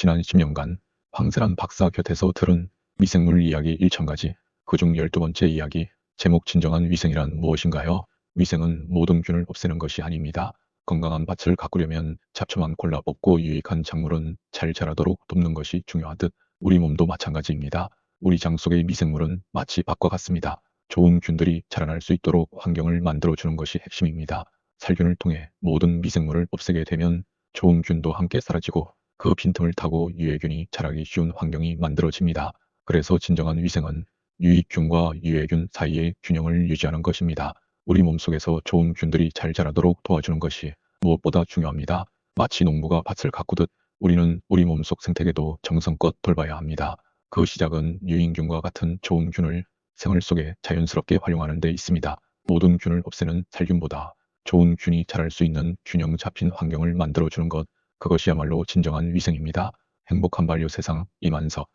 지난 10년간 황세란 박사 곁에서 들은 미생물 이야기 1천가지 그중 12번째 이야기 제목 진정한 위생이란 무엇인가요? 위생은 모든 균을 없애는 것이 아닙니다. 건강한 밭을 가꾸려면 잡초만 골라 뽑고 유익한 작물은 잘 자라도록 돕는 것이 중요하듯 우리 몸도 마찬가지입니다. 우리 장 속의 미생물은 마치 밭과 같습니다. 좋은 균들이 자라날 수 있도록 환경을 만들어주는 것이 핵심입니다. 살균을 통해 모든 미생물을 없애게 되면 좋은 균도 함께 사라지고 그 빈틈을 타고 유해균이 자라기 쉬운 환경이 만들어집니다. 그래서 진정한 위생은 유익균과 유해균 사이의 균형을 유지하는 것입니다. 우리 몸속에서 좋은 균들이 잘 자라도록 도와주는 것이 무엇보다 중요합니다. 마치 농부가 밭을 가꾸듯 우리는 우리 몸속 생태계도 정성껏 돌봐야 합니다. 그 시작은 유인균과 같은 좋은 균을 생활 속에 자연스럽게 활용하는 데 있습니다. 모든 균을 없애는 살균보다 좋은 균이 자랄 수 있는 균형 잡힌 환경을 만들어주는 것, 그것이야말로 진정한 위생입니다. 행복한 반려 세상 이만석